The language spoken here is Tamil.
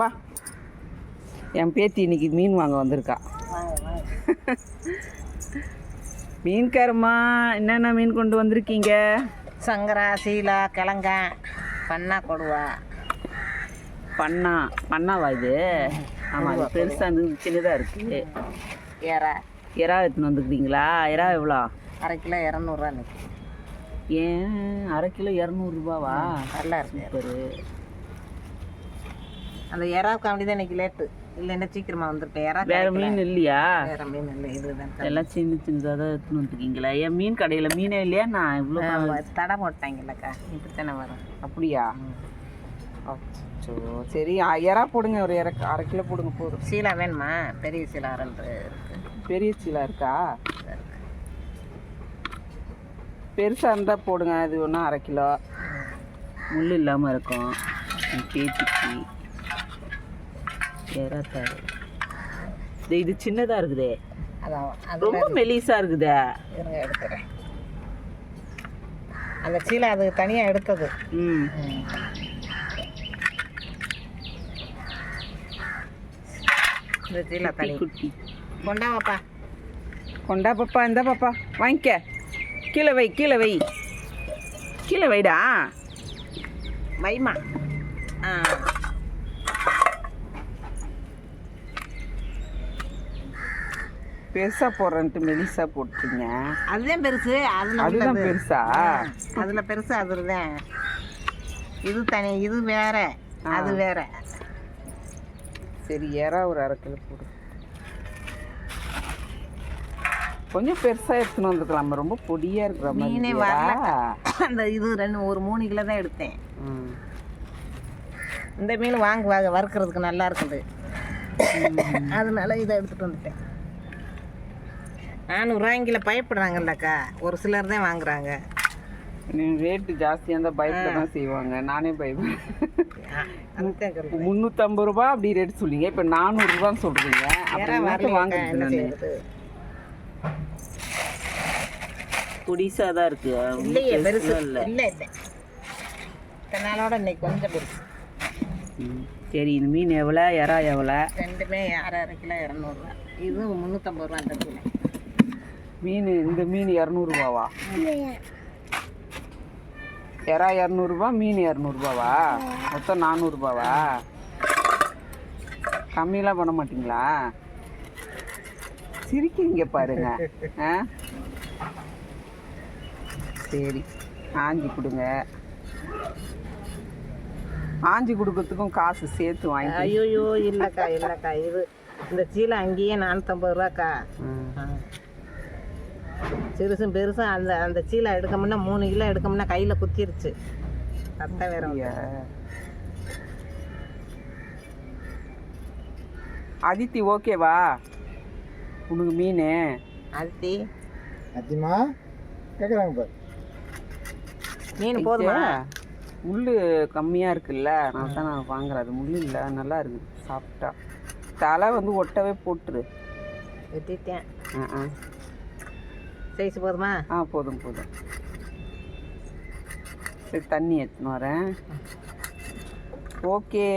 வா. என் பேத்தி இன்னைக்கு மீன் வாங்க வந்திருக்கா. மீன்காரம்மா என்னென்ன மீன் கொண்டு வந்திருக்கீங்க? சங்கரா சீலா கிழங்கா பண்ணா கொடுவா. பண்ணா பண்ணாவா இது? ஆமாம் அது பெருசாக இருந்து சின்னதாக இருக்குது ஏறா எறா எடுத்துன்னு வந்துருக்கீங்களா எறா எவ்வளோ? அரை கிலோ இரநூறுவா நிற்கும் ஏன்? அரை கிலோ இரநூறுபாவா? நல்லா இருக்கு. அந்த எறா காமெடி தான் இன்னைக்கு லேட்டு இல்லைன்னா சீக்கிரமா வந்துருப்பேன் எறா வேற. மீன் இல்லையா? வேற மீன் இல்லை இதுதான் எல்லாம் சின்ன சின்னதாக தான் எடுத்துன்னு வந்துருக்கீங்களா. ஏன் மீன் கடையில் மீனே இல்லையா? நான் இவ்வளோ தடை போட்டாங்கல்லக்கா இப்படித்தானே வரும். அப்படியா? அச்சோ சரி எறா போடுங்க ஒரு இற அரை கிலோ போடுங்க போதும். சீலா வேணுமா? பெரிய சீலா ரெண்டு இருக்கு. பெரிய சீலா இருக்கா? பெருசாக இருந்தால் போடுங்க அது ஒன்றா அரை கிலோ. முள் இல்லாமல் இருக்கும். பேத்திக்கு. எறாத்தாரு இது சின்னதாக இருக்குதே. ரொம்ப மெலிசா இருக்குதே. எடுக்கிறேன் அந்த சீலா அது தனியாக எடுத்தது. ம். இந்த சீலா தனி. குட்டி. கொண்டாவாப்பா கொண்டா பாப்பா இந்த பாப்பா. வாங்கிக்க. கீழே வை கீழே வை. கீழே வைடா. வைமா. ஆ. பெருசா போடுறேன்ட்டு மெலிசா போட்டுட்டீங்க. அதுதான் பெருசு அதுல அதுதான் உள்ளது. பெருசா? அதுல பெருசு அதுதான் இது தனி இது வேற. அது வேற. சரி எறா ஒரு அரை கிலோ போடு. கொஞ்சம் பெருசா எடுத்துன்னு வந்துருக்கலாம் ரொம்ப பொடியா இருக்கிற மாதிரி மீனே. வரல. அந்த இது ரெண்டு ஒரு மூணு கிலோ தான் எடுத்தேன். ம். இந்த மீன் வாங்க வாங்க வறுக்கிறதுக்கு நல்லா இருக்குது. அதனால இதை எடுத்துட்டு வந்துட்டேன். நானூறுரூவாய்ங்கில பயப்படுறாங்கல்லக்கா ஒரு சிலர் தான் வாங்குறாங்க. நீ ரேட்டு ஜாஸ்தியாக இருந்தால் பயத்தில் தான் செய்வாங்க. நானே பயப்படுறேன். முந்நூற்றம்பது ரூபா அப்படி ரேட் சொல்லிங்க. இப்போ நானூறுரூபான்னு சொல்கிறீங்க அப்புறம் என்ன நான்? புடிசாக தான் இருக்கு. இல்லையே பெருசு. இல்லை. இல்லை நாளோட இன்னைக்கு கொஞ்சம் பெருசு. சரி இந்த மீன் எவ்வளோ எறா எவ்வளோ ரெண்டுமே அரை அரை கிலோ இரநூறுவா? இது முந்நூற்றம்பது ரூபா அந்த கிலோ மீன் இந்த மீன் இரநூறுபாவா எறா இரநூறுபா மீன் இரநூறுபாவா மொத்தம் நானூறுபாவா? கம்மியெல்லாம் பண்ண மாட்டீங்களா? சிரிக்கிறீங்க பாருங்க. ஆ? சரி ஆஞ்சி கொடுங்க. ஆஞ்சி கொடுக்கறதுக்கும் காசு சேர்த்து வாங்கி. ஐயோயோ இல்லைக்கா இல்லைக்கா இது இந்த சீலை அங்கேயே நானூற்றம்பது ரூபாக்கா. சிறுசும் பெருசும் அந்த அந்த சீலை எடுக்கமுன்னா மூணு கிலோ எடுக்கமுன்னா கையில் குத்திருச்சு. சத்தம் வேற? அதித்தி ஓகேவா உனக்கு மீன். அத்தி அத்திமா கேட்குறாங்க பாரு. மீன் போதுமா? முள் கம்மியாக இருக்குல்ல நான் தான் நான் வாங்குறேன். அது முள் இல்லை நல்லா இருக்குது சாப்பிட்டா. தலை வந்து ஒட்டவே போட்டுரு. வெட்டிட்டேன். ஆ ஆ. சைஸ் போதுமா? ஆ போதும் போதும். சரி தண்ணி எடுத்துன்னு வரேன். ஓகே.